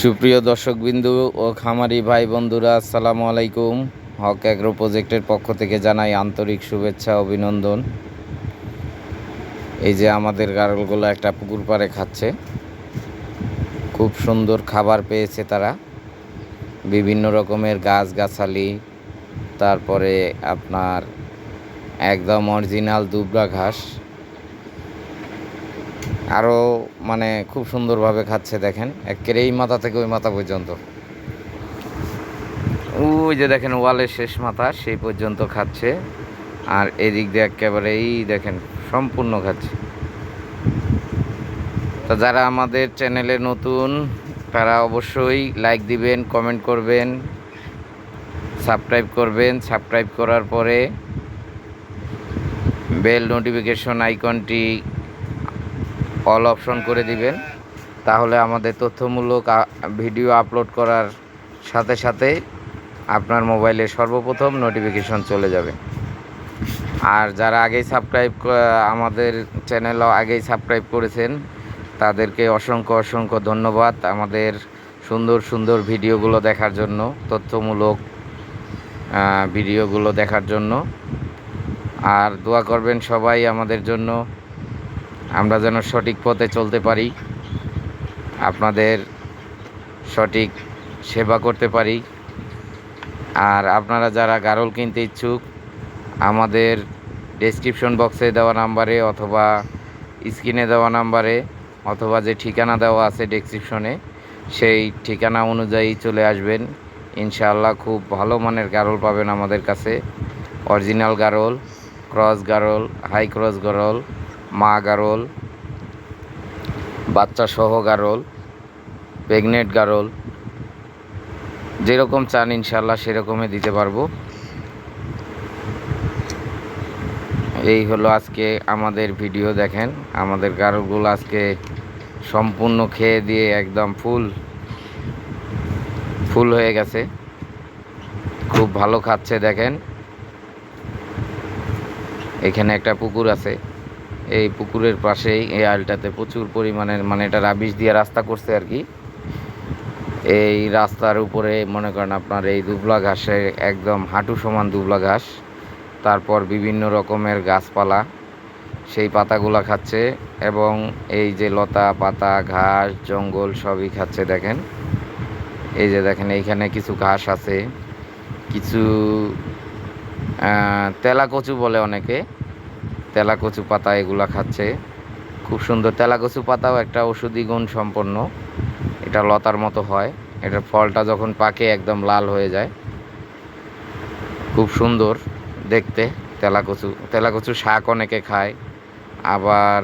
সুপ্রিয় দর্শকবিন্দু ও খামারি ভাই বন্ধুরা, আসসালামু আলাইকুম। হক অ্যাগ্রো প্রজেক্টের পক্ষ থেকে জানাই আন্তরিক শুভেচ্ছা, অভিনন্দন। এই যে আমাদের গারলগুলো একটা পুকুর পাড়ে খাচ্ছে। খুব সুন্দর খাবার পেয়েছে তারা। বিভিন্ন রকমের গাছগাছালি, তারপরে আপনার একদম অরিজিনাল দুবরা ঘাস। আরও মানে খুব সুন্দরভাবে খাচ্ছে, দেখেন। একেবারে এই মাথা থেকে ওই মাথা পর্যন্ত। ওই যে দেখেন, ওয়ালের শেষ মাথা, সেই পর্যন্ত খাচ্ছে। আর এদিক দিয়ে একেবারে এই দেখেন, সম্পূর্ণ খাচ্ছে। তো যারা আমাদের চ্যানেলে নতুন, তারা অবশ্যই লাইক দিবেন কমেন্ট করবেন সাবস্ক্রাইব করবেন। সাবস্ক্রাইব করার পরে বেল নোটিফিকেশন আইকনটি অল অপশন করে দিবেন। তাহলে আমাদের তথ্যমূলক ভিডিও আপলোড করার সাথে সাথে আপনার মোবাইলে সর্বপ্রথম নোটিফিকেশন চলে যাবে। আর যারা আগেই সাবস্ক্রাইব আমাদের চ্যানেল আগেই সাবস্ক্রাইব করেছেন, তাদেরকে অসংখ্য অসংখ্য ধন্যবাদ আমাদের সুন্দর সুন্দর ভিডিওগুলো দেখার জন্য, তথ্যমূলক ভিডিওগুলো দেখার জন্য। আর দোয়া করবেন সবাই আমাদের জন্য। আমরা যেন সঠিক পথে চলতে পারি, আপনাদের সঠিক সেবা করতে পারি। আর আপনারা যারা গারল কিনতে ইচ্ছুক, আমাদের ডেসক্রিপশন বক্সে দেওয়া নাম্বারে অথবা স্ক্রিনে দেওয়া নাম্বারে অথবা যে ঠিকানা দেওয়া আছে ডেসক্রিপশনে সেই ঠিকানা অনুযায়ী চলে আসবেন। ইনশাআল্লাহ খুব ভালো মানের গারল পাবেন আমাদের কাছে। অরিজিনাল গারল ক্রস গারল হাই ক্রস গারল। মা গারল, বাচ্চা সহ গারল, প্রেগনেন্ট গারল, যেরকম চান ইনশাল্লাহ সেরকমই দিতে পারব। এই হলো আজকে আমাদের ভিডিও, দেখেন আমাদের গারলগুলো আজকে সম্পূর্ণ খেয়ে দিয়ে একদম ফুল ফুল হয়ে গেছে। খুব ভালো খাচ্ছে, দেখেন। এখানে একটা পুকুর আছে। এই পুকুরের পাশেই এই আলটাতে প্রচুর পরিমাণের মানে এটা রাবিশ দিয়ে রাস্তা করছে আর কি। এই রাস্তার উপরে মনে করেন আপনার এই দুবলা ঘাসে একদম হাঁটু সমান দুবলা ঘাস। তারপর বিভিন্ন রকমের গাছপালা সেই পাতাগুলা খাচ্ছে এবং এই যে লতা পাতা ঘাস জঙ্গল সবই খাচ্ছে দেখেন। এই যে দেখেন এইখানে কিছু ঘাস আছে কিছু আহ, তেলা কচু বলে অনেকে। তেলা কচু পাতা এগুলো খাচ্ছে। খুব সুন্দর তেলাকচু পাতাও একটা ওষুধি গুণ সম্পন্ন। এটা লতার মতো হয়। এটা ফলটা যখন পাকে একদম লাল হয়ে যায়। খুব সুন্দর দেখতে। তেলাকচু তেলাকচু তেলা কচু শাক অনেকে খায়। আবার